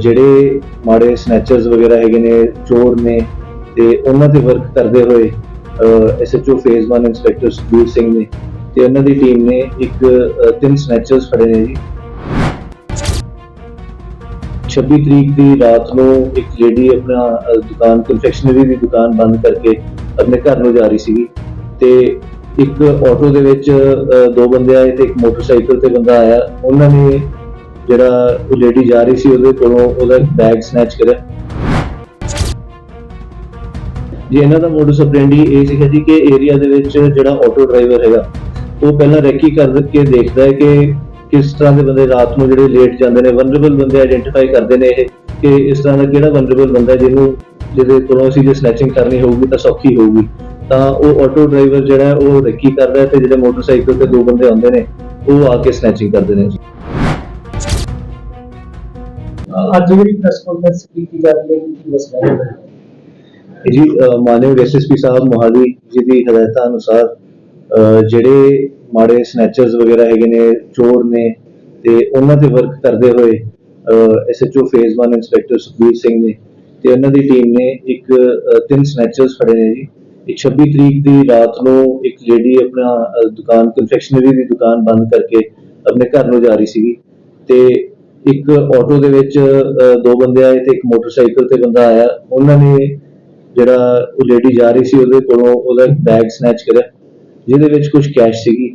ਜਿਹੜੇ ਮਾੜੇ ਸਨੈਚਰਸ ਵਗੈਰਾ ਹੈਗੇ ਨੇ, ਚੋਰ ਨੇ ਤੇ ਉਹਨਾਂ ਤੇ ਵਰਕ ਕਰਦੇ ਹੋਏ SHO phase 1 inspector Sukhbir Singh ਨੇ ਤੇ ਉਹਨਾਂ ਦੀ ਟੀਮ ਨੇ ਇੱਕ ਤਿੰਨ ਸਨੈਚਰਸ ਫੜੇ ਨੇ ਜੀ। 26 ਤਰੀਕ ਦੀ ਰਾਤ ਨੂੰ ਇੱਕ ਲੇਡੀ ਆਪਣਾ ਦੁਕਾਨ ਕਨਫੈਕਸ਼ਨਰੀ ਦੀ ਦੁਕਾਨ ਬੰਦ ਕਰਕੇ ਆਪਣੇ ਘਰ ਨੂੰ ਜਾ ਰਹੀ ਸੀਗੀ ਤੇ ਇੱਕ ਆਟੋ ਦੇ ਵਿੱਚ ਦੋ ਬੰਦੇ ਆਏ ਤੇ ਇੱਕ ਮੋਟਰਸਾਈਕਲ ਤੇ ਬੰਦਾ ਆਇਆ। ਉਹਨਾਂ ਨੇ ਜਿਹੜਾ ਉਹ ਲੇਡੀ ਜਾ ਰਹੀ ਸੀ ਉਹਦੇ ਕੋਲੋਂ ਉਹਦਾ ਬੈਗ ਸਨੈਚ ਕਰਿਆ। ਜੀ, ਇਹਨਾਂ ਦਾ ਮੋਡਸ ਆਪਰੈਂਡੀ ਇਹ ਸੀਗਾ ਜੀ ਕਿ ਏਰੀਆ ਦੇ ਵਿੱਚ ਜਿਹੜਾ ਆਟੋ ਡਰਾਈਵਰ ਹੈਗਾ, ਉਹ ਪਹਿਲਾਂ ਰੈਕੀ ਕਰ ਕੇ ਦੇਖਦਾ ਹੈ ਕਿ ਕਿਸ ਤਰ੍ਹਾਂ ਦੇ ਬੰਦੇ ਰਾਤ ਨੂੰ ਜਿਹੜੇ ਲੇਟ ਜਾਂਦੇ ਨੇ ਵਨਰੇਬਲ ਬੰਦੇ ਆਇਡੈਂਟੀਫਾਈ ਕਰਦੇ ਨੇ ਇਹ, ਕਿ ਇਸ ਤਰ੍ਹਾਂ ਦਾ ਕਿਹੜਾ ਵਨਰੇਬਲ ਬੰਦਾ ਜਿਹਨੂੰ ਜਿਹਦੇ ਕੋਲੋਂ ਅਸੀਂ ਜੇ ਸਨੈਚਿੰਗ ਕਰਨੀ ਹੋਊਗੀ ਤਾਂ ਸੌਖੀ ਹੋਊਗੀ। ਤਾਂ ਉਹ ਆਟੋ ਡਰਾਈਵਰ ਜਿਹੜਾ ਉਹ ਰੈਕੀ ਕਰਦਾ ਤੇ ਜਿਹੜੇ ਮੋਟਰਸਾਈਕਲ ਤੇ ਦੋ ਬੰਦੇ ਆਉਂਦੇ ਨੇ, ਉਹ ਆ ਕੇ ਸਨੈਚਿੰਗ ਕਰਦੇ ਨੇ। ਅੱਜ ਜਿਹੜੀ ਪ੍ਰੈਸ ਕਾਨਫਰੰਸ ਕੀਤੀ ਜਾ ਰਹੀ ਹੈ, ਕੀ ਮਸਲਾ ਹੈ? ਜੀ ਮਾਨਯੋਗ ਐਸਐਸਪੀ ਸਾਹਿਬ, ਮੋਹਾਲੀ ਜੀ ਦੀ ਹਦਾਇਤਾਂ ਅਨੁਸਾਰ ਜਿਹੜੇ ਮਾੜੇ ਸਨੈਚਰਸ ਵਗੈਰਾ ਹੈਗੇ ਨੇ, ਚੋਰ ਨੇ, ਤੇ ਉਹਨਾਂ ਤੇ ਵਰਕ ਕਰਦੇ ਹੋਏ SHO phase 1 inspector Sukhbir Singh ਨੇ ਤੇ ਉਹਨਾਂ ਦੀ ਟੀਮ ਨੇ ਇੱਕ ਤਿੰਨ ਸਨੈਚਰਸ ਫੜੇ ਨੇ ਜੀ। ਇੱਕ 26 ਤਰੀਕ ਦੀ ਰਾਤ ਨੂੰ ਇੱਕ ਲੇਡੀ ਆਪਣਾ ਦੁਕਾਨ ਕਨਫੈਕਸ਼ਨਰੀ ਦੀ ਦੁਕਾਨ ਬੰਦ ਕਰਕੇ ਆਪਣੇ ਘਰ ਨੂੰ ਜਾ ਰਹੀ ਸੀਗੀ। ਤੇ ਇੱਕ ਆਟੋ ਦੇ ਵਿੱਚ ਦੋ ਬੰਦੇ ਆਏ ਤੇ ਇੱਕ ਮੋਟਰਸਾਈਕਲ ਤੇ ਬੰਦਾ ਆਇਆ। ਉਹਨਾਂ ਨੇ ਜਿਹੜਾ ਉਹ ਲੇਡੀ ਜਾ ਰਹੀ ਸੀ ਉਹਦੇ ਕੋਲੋਂ ਉਹਦਾ ਬੈਗ ਸਨੈਚ ਕਰਿਆ ਜਿਹਦੇ ਵਿੱਚ ਕੁਝ ਕੈਸ਼ ਸੀਗੀ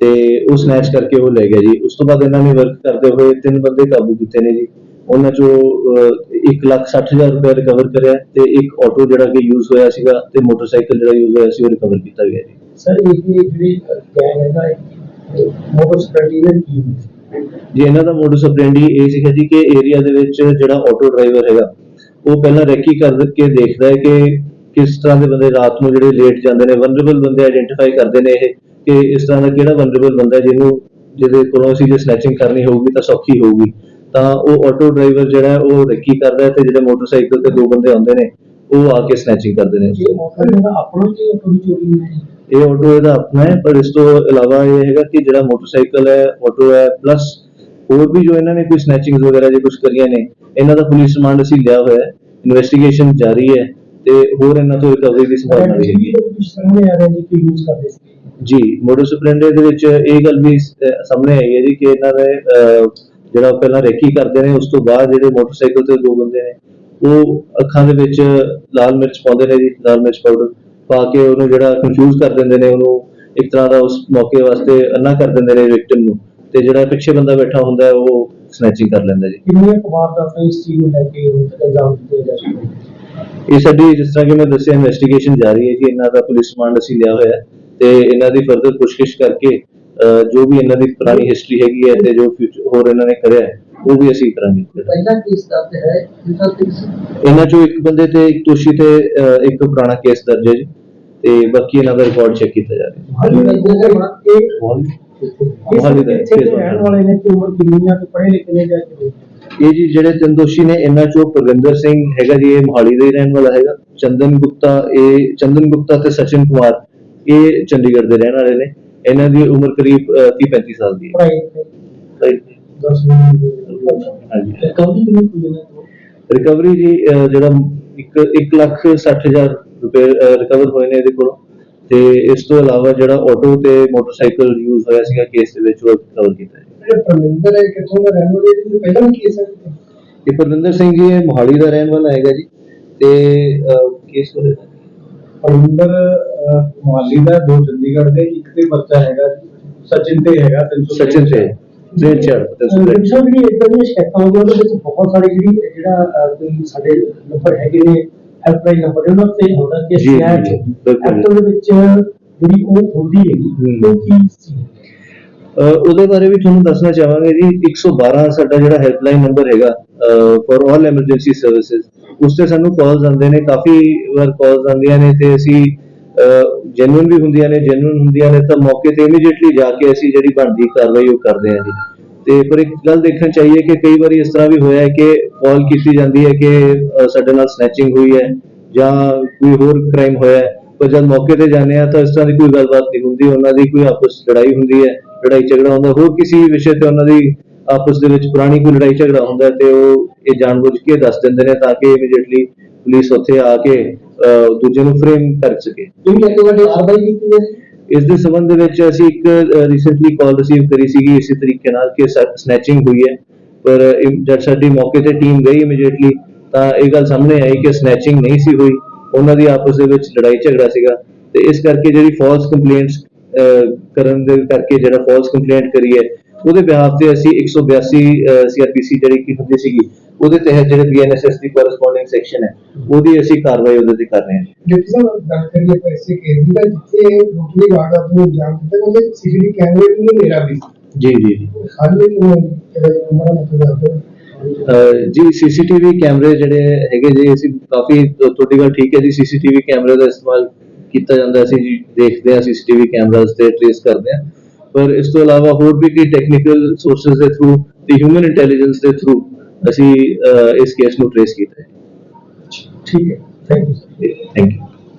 ਤੇ ਉਹ ਸਨੈਚ ਕਰਕੇ ਉਹ ਲੈ ਗਿਆ ਜੀ। ਉਸ ਤੋਂ ਬਾਅਦ ਇਹਨਾਂ ਨੇ ਵਰਕ ਕਰਦੇ ਹੋਏ ਤਿੰਨ ਬੰਦੇ ਕਾਬੂ ਕੀਤੇ ਨੇ ਜੀ। ਉਹਨਾਂ ਚੋਂ ਅਹ, ਇੱਕ ਲੱਖ ਸੱਠ ਹਜ਼ਾਰ ਰੁਪਏ ਰਿਕਵਰ ਕਰਿਆ ਤੇ ਇੱਕ ਆਟੋ ਜਿਹੜਾ ਕਿ ਯੂਜ਼ ਹੋਇਆ ਸੀਗਾ ਤੇ ਮੋਟਰਸਾਈਕਲ ਜਿਹੜਾ ਯੂਜ਼ ਹੋਇਆ ਸੀ ਉਹ ਰਿਕਵਰ ਕੀਤਾ ਗਿਆ ਜੀ। ਸਰ ਇਹ ਜਿਹੜੀ ਗੈਂਗ ਹੈਗਾ ਇਹ ਮੋਟਰ ਸਪਰੈਡੀਅਰ ਕੀ ਜੀ, ਇਹਨਾਂ ਦਾ ਮੋਡਸ ਆਪਰੈਂਡੀ ਇਹ ਸੀਗਾ ਜੀ ਕਿ ਏਰੀਆ ਦੇ ਵਿੱਚ ਜਿਹੜਾ ਆਟੋ ਡਰਾਈਵਰ ਹੈਗਾ, ਉਹ ਪਹਿਲਾਂ ਰੈਕੀ ਕਰ ਦੇਖਦਾ ਹੈ ਕਿ ਕਿਸ ਤਰ੍ਹਾਂ ਦੇ ਬੰਦੇ ਰਾਤ ਨੂੰ ਜਿਹੜੇ ਲੇਟ ਜਾਂਦੇ ਨੇ ਵਨਰੇਬਲ ਬੰਦੇ ਆਇਡੈਂਟੀਫਾਈ ਕਰਦੇ ਨੇ ਇਹ, ਕਿ ਇਸ ਤਰ੍ਹਾਂ ਦਾ ਕਿਹੜਾ ਵਨਰੇਬਲ ਬੰਦਾ ਜਿਹਨੂੰ ਜਿਹਦੇ ਕੋਲੋਂ ਅਸੀਂ ਜੇ ਸਨੈਚਿੰਗ ਕਰਨੀ ਹੋਊਗੀ ਤਾਂ ਸੌਖੀ ਹੋਊਗੀ। ਤਾਂ ਉਹ ਆਟੋ ਡਰਾਈਵਰ ਜਿਹੜਾ ਉਹ ਰੈਕੀ ਕਰਦਾ ਤੇ ਜਿਹੜੇ ਮੋਟਰਸਾਈਕਲ ਤੇ ਦੋ ਬੰਦੇ ਆਉਂਦੇ ਨੇ, ਉਹ ਆ ਕੇ ਸਨੈਚਿੰਗ ਕਰਦੇ ਨੇ। ਆਪਣਾ ਜੀ ਆਟੋ ਦੀ ਚੋਰੀ ਹੈ? ਇਹ ਆਟੋ ਇਹਦਾ ਆਪਣਾ ਹੈ ਪਰ ਇਸ ਤੋਂ ਇਲਾਵਾ ਇਹ ਹੈਗਾ ਕਿ ਜਿਹੜਾ ਮੋਟਰਸਾਈਕਲ ਹੈ ਆਟੋ ਹੈ ਪਲੱਸ ਹੋਰ ਵੀ ਜੋ ਇਹਨਾਂ ਨੇ ਕੋਈ ਸਨੈਚਿੰਗਸ ਵਗੈਰਾ ਜੇ ਕੁਝ ਕਰੀਆਂ ਨੇ ਇਹਨਾਂ ਦਾ ਪੁਲਿਸ ਰਿਮਾਂਡ ਅਸੀਂ ਲਿਆ ਹੋਇਆ ਹੈ ਇਨਵੈਸਟੀਗੇਸ਼ਨ ਜਾਰੀ ਹੈ ਤੇ ਹੋਰ ਇਹਨਾਂ ਤੋਂ ਰਿਕਵਰੀ ਦੀ ਸੰਭਾਵਨਾ ਵੀ ਹੈਗੀ ਸਾਹਮਣੇ ਆ ਰਿਹਾ ਜੀ ਕਿ ਯੂਜ਼ ਕਰਦੇ ਸੀ? ਜੀ ਮੋਡਸ ਆਪਰੈਂਡੀ ਦੇ ਵਿੱਚ ਇਹ ਗੱਲ ਵੀ ਸਾਹਮਣੇ ਆਈ ਹੈ ਜੀ ਕਿ ਇਹਨਾਂ ਅਹ, ਜਿਹੜਾ ਪਹਿਲਾਂ ਰੇਕੀ ਕਰਦੇ ਨੇ ਉਸ ਤੋਂ ਬਾਅਦ ਜਿਹੜੇ ਮੋਟਰਸਾਈਕਲ ਤੇ ਦੋ ਬੰਦੇ ਨੇ ਉਹ ਅੱਖਾਂ ਦੇ ਵਿੱਚ ਲਾਲ ਮਿਰਚ ਪਾਉਂਦੇ ਨੇ ਜੀ ਲਾਲ ਮਿਰਚ ਪਾਊਡਰ ਪਾ ਕੇ ਉਹਨੂੰ ਜਿਹੜਾ ਕਨਫਿਊਜ਼ ਕਰ ਦਿੰਦੇ ਨੇ ਉਹਨੂੰ ਇੱਕ ਤਰ੍ਹਾਂ ਦਾ ਉਸ ਮੌਕੇ ਵਾਸਤੇ ਅੰਨਾ ਕਰ ਦਿੰਦੇ ਨੇ ਵਿਕਟਿਮ ਨੂੰ। ਤੇ ਜਿਹੜਾ ਪਿੱਛੇ ਬੰਦਾ ਬੈਠਾ ਹੁੰਦਾ ਹੈ ਉਹ ਸਨੈਚਿੰਗ ਕਰ ਲੈਂਦਾ ਜੀ। ਕਿੰਨੀਆਂ ਕੁਮਾਰ ਦਾ ਇਸ ਚੀਜ਼ ਨੂੰ ਲੈ ਕੇ ਹੁਣ ਤੱਕ ਇਲਜ਼ਾਮ ਦਿੱਤੇ ਜਾ ਰਹੇ ਇਹ ਸਾਡੀ ਜਿਸ ਤਰ੍ਹਾਂ ਕਿ ਮੈਂ ਦੱਸਿਆ ਇਨਵੈਸਟੀਗੇਸ਼ਨ ਜਾਰੀ ਹੈ ਜੀ। ਇਹਨਾਂ ਦਾ ਪੁਲਿਸ ਰਿਮਾਂਡ ਅਸੀਂ ਲਿਆ ਹੋਇਆ। ਤੇ ਇਹਨਾਂ ਦੀ ਫਰਦਰ ਪੁੱਛਗਿੱਛ ਕਰਕੇ ਜੋ ਵੀ ਇਹਨਾਂ ਦੀ ਪੁਰਾਣੀ ਹਿਸਟਰੀ ਹੈਗੀ ਹੈ ਤੇ ਜੋ ਫਿਊਚਰ ਹੋਰ ਇਹਨਾਂ ਨੇ ਕਰਿਆ ਉਹ ਵੀ ਅਸੀਂ ਕਰਾਂਗੇ। ਪਹਿਲਾ ਕੇਸ ਦਰਜ ਹੈ ਇਹਨਾਂ ਚੋਂ ਇੱਕ ਬੰਦੇ ਤੇ ਇੱਕ ਦੋਸ਼ੀ ਤੇ ਇੱਕ ਪੁਰਾਣਾ ਕੇਸ ਦਰਜ ਹੈ ਜੀ। ਤੇ ਬਾਕੀ ਇਹਨਾਂ ਦਾ ਰਿਕਾਰਡ ਚੈੱਕ ਕੀਤਾ ਜਾ ਰਿਹਾ। ਹਾਲੀ ਦਾ ਇਹ ਮੋਹਾਲੀ ਦਾ ਇੱਥੇ ਦੇ ਰਹਿਣ ਵਾਲੇ ਨੇ ਤੇ ਉਮਰ ਕਿੰਨੀ ਆ ਤੇ ਪੜ੍ਹੇ ਲਿਖੇ ਨੇ ਜਾਂ ਕਿ ਇਹ ਜੀ ਜਿਹੜੇ ਤਿੰਨ ਦੋਸ਼ੀ ਨੇ ਇਹਨਾਂ ਚੋਂ ਪ੍ਰਵਿੰਦਰ ਸਿੰਘ ਹੈਗਾ ਜੀ ਇਹ ਮੋਹਾਲੀ ਦਾ ਹੀ ਰਹਿਣ ਵਾਲਾ ਹੈਗਾ। ਚੰਦਨ ਗੁਪਤਾ ਇਹ ਚੰਦਨ ਗੁਪਤਾ ਤੇ ਸਚਿਨ ਕੁਮਾਰ ਇਹ ਚੰਡੀਗੜ੍ਹ ਦੇ ਰਹਿਣ ਵਾਲੇ ਨੇ। ਇਹਨਾਂ ਦੀ ਉਮਰ ਕਰੀਬ 30 35 ਸਾਲ ਦੀ ਪੜ੍ਹਾਈ ਤੇ ਹੈ। 10 ਹਾਂਜੀ ਤੇ ਕੌਣੀ ਕਿੰਨੀ ਕੁ ਜਨਾ ਤੋਂ? ਰਿਕਵਰੀ ਜੀ ਅਹ, ਜਿਹੜਾ ਇੱਕ 1 ਲੱਖ 60 ਹਜ਼ਾਰ ਰੁਪਏ ਰਿਕਵਰ ਹੋਏ ਨੇ ਇਹਦੇ ਕੋਲੋਂ। ਤੇ ਇਸ ਤੋਂ ਇਲਾਵਾ ਜਿਹੜਾ ਆਟੋ ਤੇ ਮੋਟਰਸਾਈਕਲ ਯੂਜ਼ ਹੋਇਆ ਸੀਗਾ ਕੇਸ ਦੇ ਵਿੱਚ ਉਹ ਰਿਕਵਰ ਕੀਤਾ ਹੈ ਜਿਹੜੇ ਪਰਮਿੰਦਰ ਹੈ ਕਿੱਥੋਂ ਦਾ ਰਹਿਣ ਵਾਲੇ ਨੇ ਪਹਿਲਾਂ ਵੀ ਕੇਸ ਹੈ ਇਹ ਪਰਵਿੰਦਰ ਸਿੰਘ ਜੀ ਇਹ ਮੋਹਾਲੀ ਦਾ ਰਹਿਣ ਵਾਲਾ ਹੈਗਾ ਜੀ। ਤੇ ਕੇਸ ਬਾਰੇ ਪਰਮਿੰਦਰ ਮੁਹਾਲੀ ਦਾ ਦੋ ਚੰਡੀਗੜ੍ਹ ਦੇ ਇੱਕ ਤੇ ਬੱਚਾ ਹੈਗਾ ਸਚਿਨ ਤੇ ਹੈਗਾ 300 ਸਚਿਨ ਤੇ। ਚੜ ਤੇ ਸੁਰੇ। ਜਿਹੜੀ ਇਦਾਂ ਦੀਆਂ ਸ਼ਿਕਾਇਤਾਂ ਆਉਂਦੀਆਂ ਉਹਦੇ ਵਿੱਚ ਬਹੁਤ ਸਾਰੇ ਜਿਹੜੀ ਜਿਹੜਾ ਕੋਈ ਸਾਡੇ ਨੰਬਰ ਹੈਗੇ ਨੇ ਹੈਲਪਲਾਈਨ ਨੰਬਰ ਉਹਨਾਂ ਤੇ ਹੁੰਦਾ ਕਿ ਜੀ, ਬਿਲਕੁਲ। ਐਕਟਰ ਦੇ ਵਿੱਚ ਜਿਹੜੀ ਉਹ ਹੁੰਦੀ ਹੈਗੀ ਹੂੰ। ਉਹ ਕੀ ਸੀ ਅਹ ਉਹਦੇ ਬਾਰੇ ਵੀ ਤੁਹਾਨੂੰ ਦੱਸਣਾ ਚਾਹਾਂਗੇ ਜੀ 112 ਸਾਡਾ ਜਿਹੜਾ ਹੈਲਪਲਾਈਨ ਨੰਬਰ ਹੈਗਾ ਫॉर ਆਲ ਐਮਰਜੈਂਸੀ ਸਰਵਿਸਿਜ਼ ਉਸ ਤੇ ਸਾਨੂੰ ਕਾਲਸ ਆਉਂਦੇ ਨੇ ਕਾਫੀ ਵਾਰ ਕਾਲਸ ਆਉਂਦੀਆਂ ਨੇ ਤੇ ਅਸੀਂ ਜੈਨੂਇਨ ਵੀ ਹੁੰਦੀਆਂ ਨੇ ਜੈਨੂਇਨ ਹੁੰਦੀਆਂ ਨੇ ਤਾਂ ਮੌਕੇ ਤੇ ਇਮੀਡੀਏਟਲੀ ਜਾ ਕੇ ਅਸੀਂ ਜਿਹੜੀ ਬਣਦੀ ਕਾਰਵਾਈ ਉਹ ਕਰਦੇ ਹਾਂ ਜੀ ਤੇ ਪਰ ਇੱਕ ਗੱਲ ਦੇਖਣ ਚਾਹੀਏ ਕਿ ਕਈ ਵਾਰੀ ਇਸ ਤਰ੍ਹਾਂ ਵੀ ਹੋਇਆ ਹੈ ਕਿ ਕਾਲ ਕੀਤੀ ਜਾਂਦੀ ਹੈ ਕਿ ਸਾਡੇ ਨਾਲ ਸਨੈਚਿੰਗ ਹੋਈ ਹੈ ਜਾਂ ਕੋਈ ਹੋਰ ਕ੍ਰਾਈਮ ਹੋਇਆ ਹੈ। ਪਰ ਜਦ ਮੌਕੇ ਤੇ ਜਾਂਦੇ ਆ ਤਾਂ ਇਸ ਤਰ੍ਹਾਂ ਦੀ ਕੋਈ ਗੱਲਬਾਤ ਨਹੀਂ ਹੁੰਦੀ, ਉਹਨਾਂ ਦੀ ਕੋਈ ਆਪਸ ਲੜਾਈ ਹੁੰਦੀ ਹੈ ਲੜਾਈ ਝਗੜਾ ਹੁੰਦਾ ਹੋਰ ਕਿਸੇ ਵਿਸ਼ੇ ਤੇ ਉਹਨਾਂ ਦੀ ਆਪਸ ਦੇ ਵਿੱਚ ਪੁਰਾਣੀ ਕੋਈ ਲੜਾਈ ਝਗੜਾ ਹੁੰਦਾ ਤੇ ਉਹ ਇਹ ਜਾਣਬੁੱਝ ਕੇ ਦੱਸ ਦਿੰਦੇ ਨੇ ਤਾਂ ਕਿ ਇਮੀਡੀਏਟਲੀ ਪੁਲਿਸ ਉੱਥੇ ਆ ਕੇ ਦੂਜੇ ਨੂੰ ਫਰੇਮ ਕਰ ਸਕੇ। ਇਹ ਲੈ ਕੇ ਵੱਡੇ ਕਾਰਵਾਈ ਕੀਤੀ ਹੈ? ਇਸ ਦੇ ਸੰਬੰਧ ਦੇ ਵਿੱਚ ਅਸੀਂ ਇੱਕ ਰੀਸੈਂਟਲੀ ਕਾਲ ਰਿਸੀਵ ਕਰੀ ਸੀਗੀ, ਇਸੇ ਤਰੀਕੇ ਨਾਲ ਕਿ ਸਨੈਚਿੰਗ ਹੋਈ ਹੈ। ਪਰ ਜਦ ਸਾਡੀ ਮੌਕੇ ਤੇ ਟੀਮ ਗਈ ਇਮੀਡੀਏਟਲੀ ਤਾਂ ਇਹ ਗੱਲ ਸਾਹਮਣੇ ਆਈ ਕਿ ਸਨੈਚਿੰਗ ਨਹੀਂ ਸੀ ਹੋਈ। ਉਹਨਾਂ ਦੀ ਆਪਸ ਦੇ ਵਿੱਚ ਲੜਾਈ ਝਗੜਾ ਸੀਗਾ। ਤੇ ਇਸ ਕਰਕੇ ਜਿਹੜੀ ਫਾਲਸ ਕੰਪਲੇਂਟਸ ਕਰਨ ਦੇ ਕਰਕੇ ਜਿਹੜਾ ਫਾਲਸ ਕੰਪਲੇਂਟ ਕਰੀ ਹੈ, ਉਹਦੇ ਬਿਹਾਫ ਤੇ ਅਸੀਂ 182 ਸੀਆਰਪੀਸੀ ਜਿਹੜੀ ਕੀ ਹੁੰਦੀ ਸੀਗੀ ਉਹਦੇ ਤਹਿਤ ਜਿਹੜੇ ਬੀਐਨਐਸਐਸ ਦੀ ਕੋਰਸਪੋਂਡਿੰਗ ਸੈਕਸ਼ਨ ਹੈ ਉਹਦੀ ਅਸੀਂ ਕਾਰਵਾਈ ਉਹਦੇ ਤੇ ਕਰ ਰਹੇ ਹਾਂ। ਡਿਪਟੀ ਸਾਹਿਬ ਗੱਲ ਕਰੀਏ ਇਸੇ ਕੇਸ ਦੀ ਜਿੱਥੇ ਰੋਟਰੀ ਵਾਰਦਾਤ ਨੂੰ ਅੰਜਾਮ ਦਿੱਤਾ ਉਹਦੇ ਸੀਸੀਟੀਵੀ ਕੈਮਰੇ ਵੀ ਮੇਰਾ ਵੀ। ਜੀ ਜੀ ਜੀ। ਹਾਲੇ ਕਿਉਂ ਮੇਰਾ ਮਤਲਬ ਅਹ ਜੀ ਸੀਸੀਟੀਵੀ ਕੈਮਰੇ ਜਿਹੜੇ ਹੈਗੇ ਜੀ ਅਸੀਂ ਕਾਫੀ ਤੁਹਾਡੀ ਗੱਲ ਠੀਕ ਹੈ ਜੀ ਸੀਸੀਟੀਵੀ ਕੈਮਰੇ ਦਾ ਇਸਤੇਮਾਲ ਕੀਤਾ ਜਾਂਦਾ ਅਸੀਂ ਜੀ ਦੇਖਦੇ ਹਾਂ ਸੀਸੀਟੀਵੀ ਕੈਮਰਾਸ ਤੇ ਟ੍ਰੇਸ ਕਰਦੇ ਹਾਂ। ਪਰ ਇਸ ਤੋਂ ਇਲਾਵਾ ਹੋਰ ਵੀ ਕਈ ਟੈਕਨੀਕਲ ਸੋਰਸਸ ਦੇ ਥਰੂ ਤੇ ਹਿਊਮਨ ਇੰਟੈਲੀਜੈਂਸ ਦੇ ਥਰੂ ਅਸੀਂ ਇਸ ਕੇਸ ਨੂੰ ਟ੍ਰੇਸ ਕੀਤਾ ਹੈ। ਠੀਕ ਹੈ। Thank you thank you